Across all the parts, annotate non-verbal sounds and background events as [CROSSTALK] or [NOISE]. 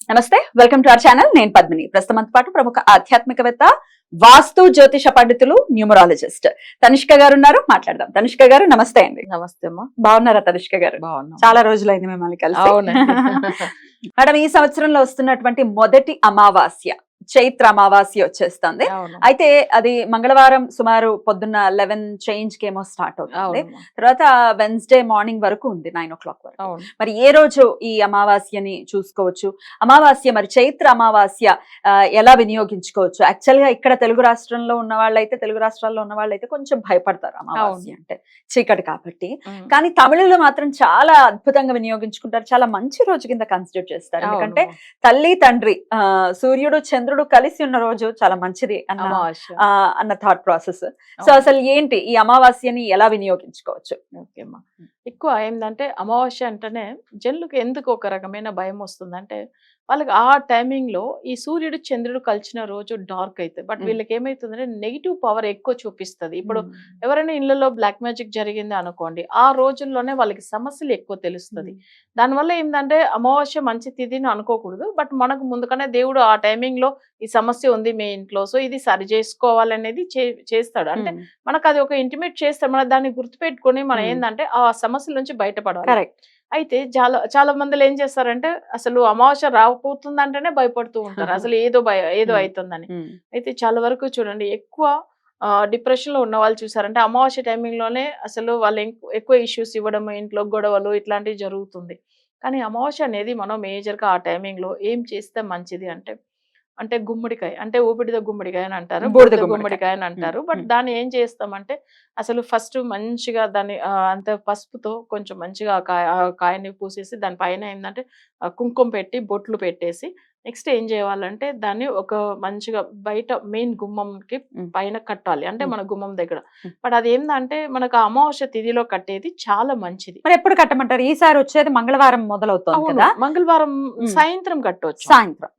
నమస్తే welcome to our channel. నేను పద్మిని. ప్రస్తుతం పాటు ప్రముఖ ఆధ్యాత్మికవేత్త వాస్తు జ్యోతిష పండితులు న్యూమరాలజిస్ట్ తనిష్క గారు ఉన్నారు. మాట్లాడదాం. తనిష్క గారు నమస్తే అండి. నమస్తే అమ్మా. బాగున్నారా తనిష్క గారు? బాగున్నా. చాలా రోజులైంది మిమ్మల్ని కలిసి. [LAUGHS] మేడం ఈ సంవత్సరంలో వస్తున్నటువంటి మొదటి అమావాస్య చైత్ర అమావాస్య వచ్చేస్తుంది. అయితే అది మంగళవారం సుమారు పొద్దున్న లెవెన్ చేంజ్ కేమో స్టార్ట్ అవుతుంది. తర్వాత వెన్స్డే మార్నింగ్ వరకు ఉంది నైన్ ఓ క్లాక్ వరకు మరి ఏ రోజు ఈ అమావాస్యని చూసుకోవచ్చు? అమావాస్య మరి చైత్ర అమావాస్య ఎలా వినియోగించుకోవచ్చు? యాక్చువల్గా ఇక్కడ తెలుగు రాష్ట్రంలో ఉన్న వాళ్ళైతే తెలుగు రాష్ట్రాల్లో ఉన్న వాళ్ళైతే కొంచెం భయపడతారు అమావాస్య అంటే చీకటి కాబట్టి. కానీ తమిళులు మాత్రం చాలా అద్భుతంగా వినియోగించుకుంటారు. చాలా మంచి రోజు కింద కన్సిడర్ చేస్తారు. ఎందుకంటే. తల్లి తండ్రి సూర్యుడు చంద్రుడు కలిసి ఉన్న రోజు చాలా మంచిది అన్న అన్న థాట్ ప్రాసెస్ సో. అసలు ఏంటి ఈ అమావాస్యని ఎలా వినియోగించుకోవచ్చు? ఓకే అమ్మా. ఎక్కువ ఏంటంటే అమావాస్య అంటేనే జనులకు ఎందుకు ఒక రకమైన భయం వస్తుందంటే వాళ్ళకి ఆ టైమింగ్లో ఈ సూర్యుడు చంద్రుడు కలిసిన రోజు డార్క్ అవుతుంది బట్. వీళ్ళకి ఏమైతుందంటే నెగిటివ్ పవర్ ఎక్కువ చూపిస్తుంది. ఇప్పుడు. ఎవరైనా ఇళ్ళలో బ్లాక్ మ్యాజిక్ జరిగింది అనుకోండి ఆ రోజుల్లోనే వాళ్ళకి సమస్యలు ఎక్కువ తెలుస్తుంది. దానివల్ల ఏంటంటే అమావాస్య మంచి తిథిని అనుకోకూడదు బట్ మనకు ముందుగానే దేవుడు ఆ టైమింగ్లో ఈ సమస్య ఉంది మీ ఇంట్లో. సో ఇది సరి చేసుకోవాలనేది చేస్తాడు. అంటే. మనకు అది ఒక ఇంటిమేట్ చేస్తాం మనం దాన్ని గుర్తుపెట్టుకొని మనం. ఏంటంటే ఆ సమస్యల నుంచి బయటపడాలి. కరెక్ట్. అయితే చాలా చాలా మందిలో ఏం చేస్తారంటే అసలు అమావాస్య రాకపోతుందంటేనే భయపడుతూ ఉంటారు. [LAUGHS] అసలు ఏదో భయ ఏదో. అవుతుందని అయితే చాలా వరకు చూడండి ఎక్కువ డిప్రెషన్లో ఉన్న వాళ్ళు చూసారంటే అమావాస్య టైమింగ్లోనే అసలు వాళ్ళు ఎక్కు- ఎక్కువ ఇష్యూస్ ఇవ్వడం ఇంట్లో గొడవలు ఇట్లాంటివి జరుగుతుంది. కానీ అమావాస్య అనేది మనం మేజర్గా ఆ టైమింగ్లో ఏం చేస్తే మంచిది అంటే అంటే గుమ్మడికాయ అంటే ఊపిడిద గుమ్మడికాయ అని అంటారు బూడిద గుమ్మడికాయ. అని అంటారు బట్. దాన్ని ఏం చేస్తామంటే అసలు ఫస్ట్ మంచిగా దాన్ని అంత పసుపుతో కొంచెం మంచిగా ఆ కాయ ఆ కాయని పూసేసి దాని పైన ఏంటంటే కుంకుమ పెట్టి బొట్లు పెట్టేసి నెక్స్ట్ ఏం చేయాలంటే దాన్ని ఒక మంచిగా బయట మెయిన్ గుమ్మంకి. పైన కట్టాలి అంటే. మన గుమ్మం దగ్గర. బట్ అది ఏంటంటే మనకు అమావాస్య తిథిలో కట్టేది చాలా మంచిది మరి ఎప్పుడు కట్టమంటారు ఈసారి వచ్చేది మంగళవారం మొదలవుతోంది కదా మంగళవారం. సాయంత్రం కట్టవచ్చు సాయంత్రం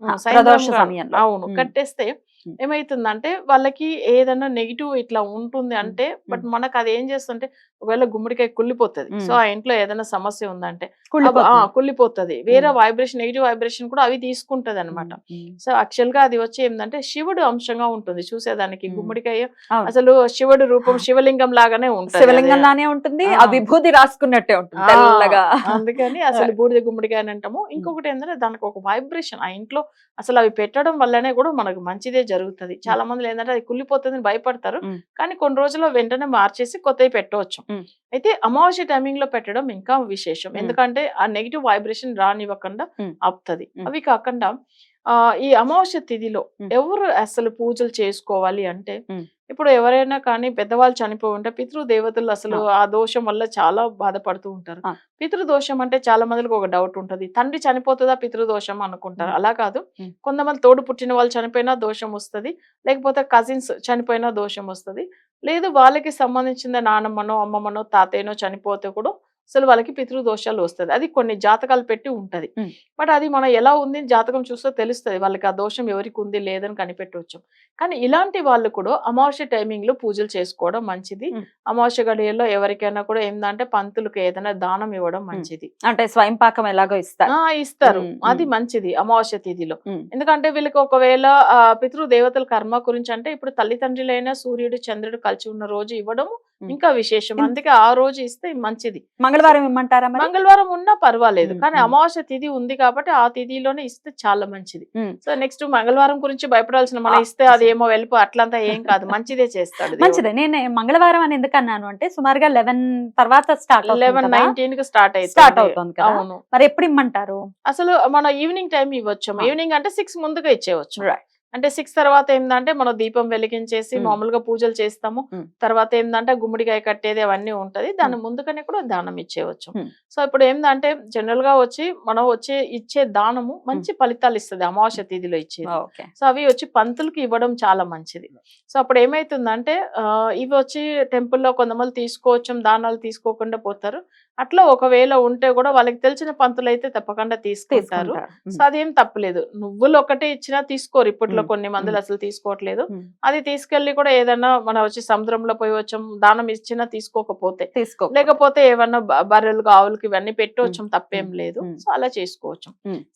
అవును. కట్టేస్తే. ఏమైతుందంటే వాళ్ళకి ఏదైనా నెగిటివ్ ఇట్లా ఉంటుంది అంటే బట్ మనకు అది ఏం చేస్తుంటే ఒకవేళ గుమ్మడికాయ కుళ్ళిపోతుంది. సో ఆ ఇంట్లో ఏదైనా సమస్య ఉందంటే కుళ్ళిపోతుంది. వేరే. వైబ్రేషన్ నెగిటివ్ వైబ్రేషన్ కూడా అవి తీసుకుంటది అనమాట. సో యాక్చువల్గా అది వచ్చి ఏంటంటే శివుడు అంశంగా ఉంటుంది చూసేదానికి. గుమ్మడికాయ. అసలు శివుడు రూపం [LAUGHS] శివలింగం లాగానే ఉంటుంది శివలింగం. లానే ఉంటుంది ఆ. విభూతి రాసుకున్నట్టే ఉంటుంది అందుకని అసలు బూడిద గుమ్మడికాయ అని అంటాము ఇంకొకటి ఏంటంటే దానికి ఒక వైబ్రేషన్ ఆ ఇంట్లో అసలు అవి పెట్టడం వల్లనే కూడా మనకు మంచిదే జరుగుతుంది చాలా మంది ఏంటంటే అది కుళ్ళిపోతుంది భయపడతారు. కానీ కొన్ని రోజుల్లో వెంటనే మార్చేసి కొత్తవి పెట్టవచ్చు. అయితే అమావాస్య టైమింగ్లో పెట్టడం ఇంకా విశేషం. ఎందుకంటే ఆ నెగిటివ్ వైబ్రేషన్ రానివ్వకుండా. ఆపుతుంది. అవి కాకుండా ఈ అమావాస్య తిథిలో. ఎవరు అసలు పూజలు చేసుకోవాలి అంటే. ఇప్పుడు ఎవరైనా కానీ పెద్దవాళ్ళు చనిపోయి ఉంటే పితృదేవతలు అసలు ఆ దోషం వల్ల చాలా బాధపడుతూ ఉంటారు. పితృదోషం అంటే చాలా మందికి ఒక డౌట్ ఉంటుంది తండ్రి చనిపోతుందా పితృదోషం అనుకుంటారు. అలా కాదు. కొంతమంది తోడు పుట్టిన వాళ్ళు చనిపోయినా దోషం వస్తుంది లేకపోతే కజిన్స్ చనిపోయినా దోషం వస్తుంది లేదు వాళ్ళకి సంబంధించిన నానమ్మనో అమ్మమ్మనో తాతయ్యనో చనిపోతే కూడా అసలు వాళ్ళకి పితృదోషాలు వస్తుంది అది కొన్ని జాతకాలు పెట్టి ఉంటది. బట్ అది మనం ఎలా ఉంది జాతకం చూస్తే తెలుస్తుంది వాళ్ళకి ఆ దోషం ఎవరికి ఉంది లేదని కనిపెట్టవచ్చు కానీ ఇలాంటి వాళ్ళు కూడా అమావాస్య టైమింగ్లో పూజలు చేసుకోవడం మంచిది. అమావాస్య గడియల్లో ఎవరికైనా కూడా ఏంటంటే పంతులకు ఏదైనా దానం ఇవ్వడం మంచిది అంటే స్వయం పాకం ఎలాగో ఇస్తారు ఇస్తారు అది. మంచిది అమావాస్య తిథిలో. ఎందుకంటే వీళ్ళకి ఒకవేళ ఆ, పితృ దేవతల కర్మ గురించి అంటే ఇప్పుడు తల్లిదండ్రులైన సూర్యుడు చంద్రుడు కలిసి ఉన్న రోజు ఇవ్వడం మ్. ఇంకా విశేషం. అందుకే ఆ రోజు ఇస్తే మంచిది. మంగళవారం ఇమ్మంటారా మంగళవారం ఉన్నా పర్వాలేదు. కానీ. అమావాస్య తిథి ఉంది కాబట్టి ఆ తిథిలోనే ఇస్తే చాలా మంచిది. సో నెక్స్ట్ మంగళవారం గురించి భయపడాల్సిన మనం ఇస్తే అది ఏమో వెళ్ళిపో అట్లంతా ఏం కాదు. మంచిదే చేస్తాడు మంచిదే. నేను మంగళవారం అని ఎందుకు అన్నాను అంటే సుమారుగా లెవెన్ తర్వాత స్టార్ట్ లెవెన్ నైన్టీన్కి స్టార్ట్ స్టార్ట్ అవుతుంది అవును. మరి ఎప్పుడు ఇమ్మంటారు? అసలు మన ఈవినింగ్ టైం ఇవ్వచ్చు. ఈవినింగ్ అంటే సిక్స్ ముందుగా ఇచ్చేయచ్చు. Right. అంటే సిక్స్ తర్వాత ఏంటంటే మనం దీపం వెలిగించేసి. మామూలుగా పూజలు చేస్తాము. తర్వాత ఏంటంటే గుమ్మడికాయ కట్టేది అవన్నీ ఉంటది. దాని ముందుగానే కూడా దానం ఇచ్చేయవచ్చు మ్. సో ఇప్పుడు ఏంటంటే జనరల్గా వచ్చి మనం వచ్చే ఇచ్చే దానము మంచి ఫలితాలు ఇస్తుంది అమావాస్య తిథిలో ఇచ్చేది. సో అవి వచ్చి పంతులకి ఇవ్వడం చాలా మంచిది. సో అప్పుడు ఏమైతుందంటే ఇవి వచ్చి టెంపుల్లో కొంతమంది తీసుకోవచ్చు దానాలు తీసుకోకుండా పోతారు. అట్లా ఒకవేళ ఉంటే కూడా వాళ్ళకి తెలిసిన పంతులు అయితే తప్పకుండా తీసుకుంటారు. సో అదేం తప్పలేదు. నువ్వులు ఒకటే ఇచ్చినా తీసుకోరు. ఇప్పట్లో మ్మ్. కొన్ని మందులు అసలు తీసుకోవట్లేదు అది తీసుకెళ్ళి కూడా ఏదన్నా మనం వచ్చి సముద్రంలో పోయి వచ్చాం దానం ఇచ్చినా తీసుకోకపోతే తీసుకో లేకపోతే ఏమన్నా బర్రెలకు ఆవులకి ఇవన్నీ పెట్టి వచ్చాం తప్పేం. లేదు. సో అలా చేసుకోవచ్చు.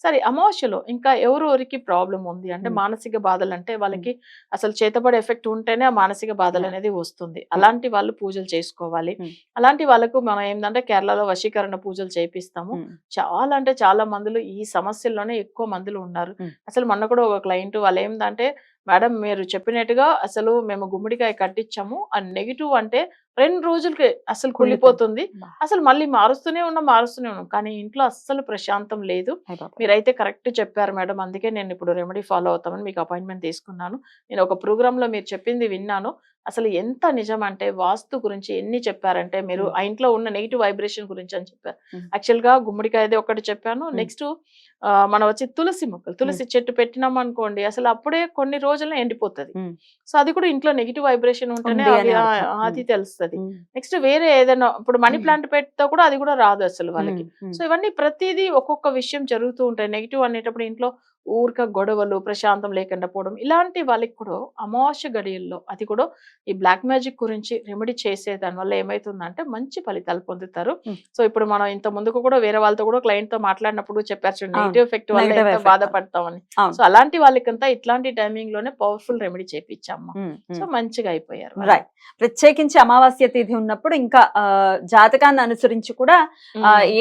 సరే అమావాస్యలో ఇంకా ఎవరెవరికి ప్రాబ్లం ఉంది అంటే. మానసిక బాధలు అంటే వాళ్ళకి అసలు చేతబడి ఎఫెక్ట్ ఉంటేనే ఆ మానసిక బాధలు. అనేది వస్తుంది అలాంటి వాళ్ళు పూజలు చేసుకోవాలి. అలాంటి వాళ్ళకు మనం ఏంటంటే కేరళలో వశీకరణ పూజలు చేపిస్తాము చాలా అంటే చాలా మందులు ఈ సమస్యల్లోనే ఎక్కువ మందులు ఉన్నారు. అసలు మొన్న కూడా ఒక క్లయింట్ వాళ్ళు ఏందంటే మేడం మీరు చెప్పినట్టుగా అసలు మేము గుమ్మడికాయ కట్టించాము. ఆ నెగిటివ్ అంటే రెండు రోజులకి అసలు కుళ్ళిపోతుంది. అసలు మళ్ళీ మారుస్తూనే ఉన్నాం మారుస్తూనే ఉన్నాం కానీ ఇంట్లో అస్సలు ప్రశాంతం లేదు. మీరైతే కరెక్ట్ చెప్పారు మేడం అందుకే నేను ఇప్పుడు రెమెడీ ఫాలో అవుతామని మీకు అపాయింట్మెంట్ తీసుకున్నాను నేను ఒక program లో మీరు చెప్పింది విన్నాను అసలు ఎంత నిజం అంటే వాస్తు గురించి ఎన్ని చెప్పారంటే మీరు. ఆ ఇంట్లో ఉన్న నెగిటివ్ వైబ్రేషన్ గురించి అని చెప్పారు. యాక్చువల్గా గుమ్మడికాయది ఒకటి చెప్పాను. నెక్స్ట్ మనం వచ్చి తులసి మొక్కలు తులసి చెట్టు పెట్టినాం అనుకోండి అసలు అప్పుడే కొన్ని రోజుల్లో ఎండిపోతుంది. సో అది కూడా ఇంట్లో నెగిటివ్ వైబ్రేషన్ ఉంటేనే. అది తెలుస్తుంది ఉమ్, నెక్స్ట్ వేరే ఏదైనా ఇప్పుడు మనీ. ప్లాంట్ పెడితే కూడా అది కూడా రాదు అసలు వాళ్ళకి. సో ఇవన్నీ ప్రతిదీ ఒక్కొక్క విషయం జరుగుతూ ఉంటాయి. నెగిటివ్ అనేటప్పుడు ఇంట్లో ఊరిక గొడవలు ప్రశాంతం లేకుండా పోవడం ఇలాంటి వాళ్ళకి కూడా అమావాస్య గడియల్లో అది కూడా ఈ బ్లాక్ మ్యాజిక్ గురించి రెమెడీ చేసే దాని వల్ల ఏమైతుందంటే మంచి ఫలితాలు పొందుతారు. సో ఇప్పుడు మనం ఇంత ముందుకు కూడా వేరే వాళ్ళతో కూడా క్లయింట్తో మాట్లాడినప్పుడు చెప్పారు చూడండి. నెగిటివ్ ఎఫెక్ట్ వల్ల ఎంత. బాధపడతామని. సో అలాంటి వాళ్ళకంతా ఇట్లాంటి టైమింగ్లోనే పవర్ఫుల్ రెమెడీ చేపించాము. సో మంచిగా అయిపోయారు. రైట్ ప్రత్యేకించి అమావాస్య తిథి ఉన్నప్పుడు ఇంకా జాతకాన్ని అనుసరించి కూడా.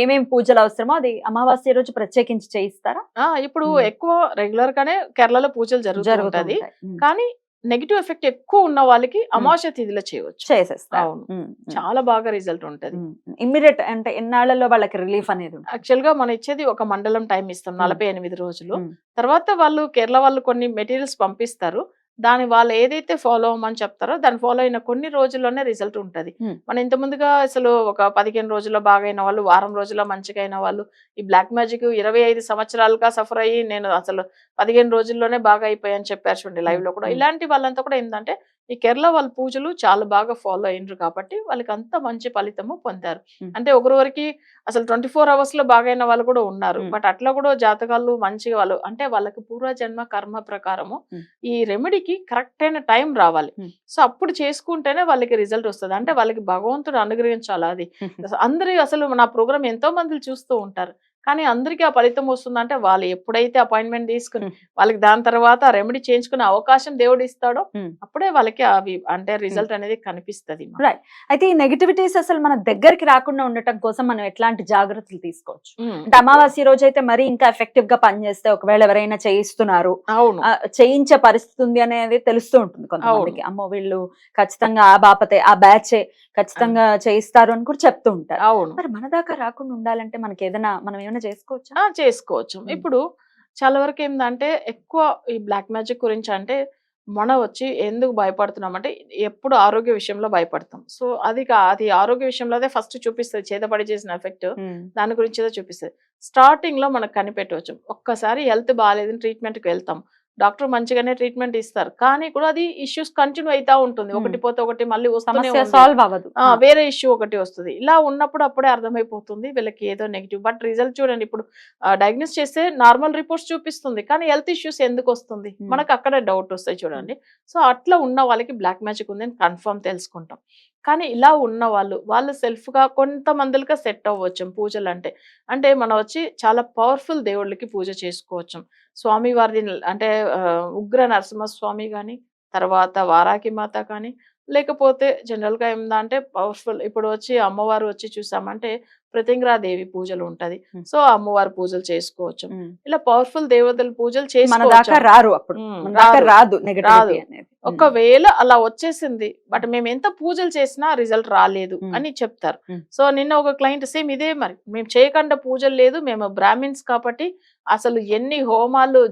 ఏమేం పూజలు అవసరమో అది అమావాస్య రోజు ప్రత్యేకించి చేయిస్తారా ఇప్పుడు మ్మ్. ఎక్కువ రెగ్యులర్ గానే కేరళలో పూజలు జరుగుతూ జరుగుతూ ఉంటది. ఉంటాయి. ఉమ్, కానీ నెగిటివ్ ఎఫెక్ట్ ఎక్కువ ఉన్న వాళ్ళకి అమావాస్య తిథిలో చేయవచ్చు చేసేస్తారు. అవును. చాలా బాగా రిజల్ట్ ఉంటది. ఇమ్మీడియట్ అంటే ఎన్నాళ్ళలో వాళ్ళకి రిలీఫ్ అనేది యాక్చువల్గా మనం ఇచ్చేది ఒక మండలం టైం ఇస్తాం. నలభై ఎనిమిది రోజులు. తర్వాత వాళ్ళు కేరళ వాళ్ళు కొన్ని మెటీరియల్స్ పంపిస్తారు. దాని వాళ్ళు ఏదైతే ఫాలో అవ్వమని చెప్తారో దాన్ని ఫాలో అయిన కొన్ని రోజుల్లోనే రిజల్ట్ ఉంటది. మనం ఇంత ముందుగా అసలు ఒక పదిహేను రోజుల్లో బాగైన వాళ్ళు వారం రోజుల్లో మంచిగా అయిన వాళ్ళు ఈ బ్లాక్ మ్యాజిక్ ఇరవై ఐదు సంవత్సరాలుగా సఫర్ అయ్యి నేను అసలు పదిహేను రోజుల్లోనే బాగా అయిపోయాయని చెప్పారు చూడండి లైవ్లో కూడా. ఇలాంటి వాళ్ళంతా కూడా ఏంటంటే ఈ కేరళ వాళ్ళ పూజలు చాలా బాగా ఫాలో అయినరు కాబట్టి వాళ్ళకి అంత మంచి ఫలితము పొందారు. అంటే ఒకరికి అసలు ట్వంటీ ఫోర్ అవర్స్లో బాగైన వాళ్ళు కూడా ఉన్నారు. బట్ అట్లా కూడా జాతకాలు మంచిగా వాళ్ళు అంటే వాళ్ళకి పూర్వజన్మ కర్మ ప్రకారము. ఈ రెమెడీకి కరెక్ట్ అయిన టైం రావాలి. సో అప్పుడు చేసుకుంటేనే వాళ్ళకి రిజల్ట్ వస్తుంది అంటే వాళ్ళకి భగవంతుడు అనుగ్రహించాలి అది అందరి అసలు నా ప్రోగ్రామ్ ఎంతో మంది చూస్తూ ఉంటారు కానీ అందరికీ ఆ ఫలితం వస్తుందంటే వాళ్ళు ఎప్పుడైతే అపాయింట్మెంట్ తీసుకుని. వాళ్ళకి దాని తర్వాత రెమెడీ చేయించుకునే అవకాశం దేవుడు ఇస్తాడో. అప్పుడే వాళ్ళకి అవి అంటే రిజల్ట్ అనేది కనిపిస్తుంది Right. అయితే ఈ నెగిటివిటీస్ అసలు మన దగ్గరికి రాకుండా ఉండటం కోసం మనం ఎట్లాంటి జాగ్రత్తలు తీసుకోవచ్చు? అంటే అమావాస్య రోజు అయితే మరీ ఇంకా ఎఫెక్టివ్గా పనిచేస్తే ఒకవేళ ఎవరైనా చేయిస్తున్నారు. అవును. చేయించే పరిస్థితి ఉంది అనేది తెలుస్తూ ఉంటుంది కొంతమందికి. అమ్మో వీళ్ళు ఖచ్చితంగా ఆ బాపతే ఆ బ్యాచే ఖచ్చితంగా చేయిస్తారు అని కూడా చెప్తూ ఉంటారు. అవును. మరి మన దాకా రాకుండా ఉండాలంటే మనకి ఏదైనా మనం ఏమైనా చేసుకోవచ్చా? చేసుకోవచ్చు. ఇప్పుడు చాలా వరకు ఏంటంటే ఎక్కువ ఈ బ్లాక్ మ్యాజిక్ గురించి అంటే మనం వచ్చి ఎందుకు భయపడుతున్నాం అంటే ఎప్పుడు ఆరోగ్య విషయంలో భయపడతాం. సో అది అది ఆరోగ్య విషయంలో అదే ఫస్ట్ చూపిస్తుంది. చేతపడి చేసిన ఎఫెక్ట్ దాని గురించి ఏదో చూపిస్తుంది. స్టార్టింగ్లో మనకు కనిపెట్టవచ్చు. ఒక్కసారి హెల్త్ బాగాలేదని ట్రీట్మెంట్కి వెళ్తాం. డాక్టర్ మంచిగానే ట్రీట్మెంట్ ఇస్తారు. కానీ కూడా అది ఇష్యూస్ కంటిన్యూ అవుతా ఉంటుంది. ఒకటి. పోతే ఒకటి మళ్ళీ వస్తూనే. సాల్వ్ అవ్వదు. వేరే ఇష్యూ ఒకటి వస్తుంది. ఇలా ఉన్నప్పుడు అప్పుడే అర్థమైపోతుంది వీళ్ళకి ఏదో నెగిటివ్ బట్ రిజల్ట్ చూడండి ఇప్పుడు డయాగ్నోస్ చేస్తే నార్మల్ రిపోర్ట్స్ చూపిస్తుంది. కానీ హెల్త్ ఇష్యూస్ ఎందుకు వస్తుంది. మనకు అక్కడ డౌట్ వస్తాయి చూడండి. సో అట్లా ఉన్న వాళ్ళకి బ్లాక్ మ్యాజిక్ ఉందని కన్ఫర్మ్ తెలుసుకుంటాం. కానీ ఇలా ఉన్న వాళ్ళు వాళ్ళు సెల్ఫ్గా కొంతమందిగా సెట్ అవ్వచ్చు పూజలు అంటే అంటే మనం వచ్చి చాలా పవర్ఫుల్ దేవుళ్ళకి పూజ చేసుకోవచ్చు. స్వామి వారిది అంటే ఉగ్ర నరసింహస్వామి కానీ తర్వాత వారాకి మాత కానీ లేకపోతే జనరల్గా ఏందంటే పవర్ఫుల్ ఇప్పుడు వచ్చి అమ్మవారు వచ్చి చూసామంటే ప్రతింగ్రాదేవి పూజలు ఉంటది. సో అమ్మవారి పూజలు చేసుకోవచ్చు. ఇలా పవర్ఫుల్ దేవతల పూజలు చేసుకోవచ్చు? రాదు. ఒకవేళ అలా వచ్చేసింది బట్ మేము ఎంత పూజలు చేసినా రిజల్ట్ రాలేదు. అని చెప్తారు. సో నిన్న ఒక క్లయింట్ సేమ్ ఇదే మరి మేము చేయకుండా పూజలు లేదు మేము బ్రాహ్మిన్స్ కాబట్టి అసలు ఎన్ని హోమాలు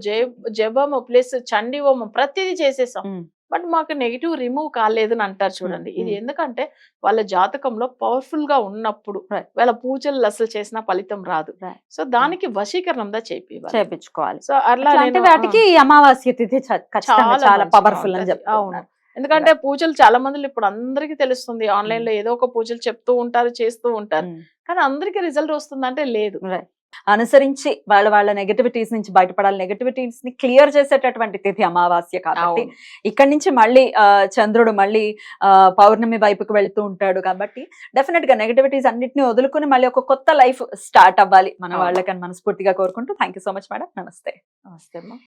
జపము ప్లస్ చండీ హోమం ప్రతిదీ చేసేసాం. బట్ మాకు నెగిటివ్ రిమూవ్ కాలేదు అని అంటారు చూడండి. ఇది. ఎందుకంటే వాళ్ళ జాతకంలో పవర్ఫుల్గా ఉన్నప్పుడు. వాళ్ళ పూజలు అసలు చేసిన ఫలితం రాదు. సో దానికి వశీకరణందా చెప్పి చేపించుకోవాలి. సో అట్లా వాటికి అమావాస్య తిథి చాలా పవర్ఫుల్ అని. చెప్తా అవును. ఎందుకంటే పూజలు చాలా మంది ఇప్పుడు అందరికీ తెలుస్తుంది. ఆన్లైన్లో ఏదో ఒక పూజలు చెప్తూ ఉంటారు చేస్తూ ఉంటారు. కానీ అందరికీ రిజల్ట్ వస్తుందంటే లేదు. అనుసరించి వాళ్ళ వాళ్ళ నెగటివిటీస్ నుంచి బయటపడాలి. నెగటివిటీస్ని క్లియర్ చేసేటటువంటి తిథి అమావాస్య కాబట్టి. ఇక్కడి నుంచి మళ్ళీ చంద్రుడు మళ్ళీ పౌర్ణమి వైపుకు వెళ్తూ ఉంటాడు కాబట్టి డెఫినెట్గా నెగటివిటీస్ అన్నిటిని వదులుకుని మళ్ళీ ఒక కొత్త లైఫ్ స్టార్ట్ అవ్వాలి. మన. వాళ్ళకని మనస్ఫూర్తిగా కోరుకుంటూ. Thank you so much madam నమస్తే నమస్తే అమ్మా.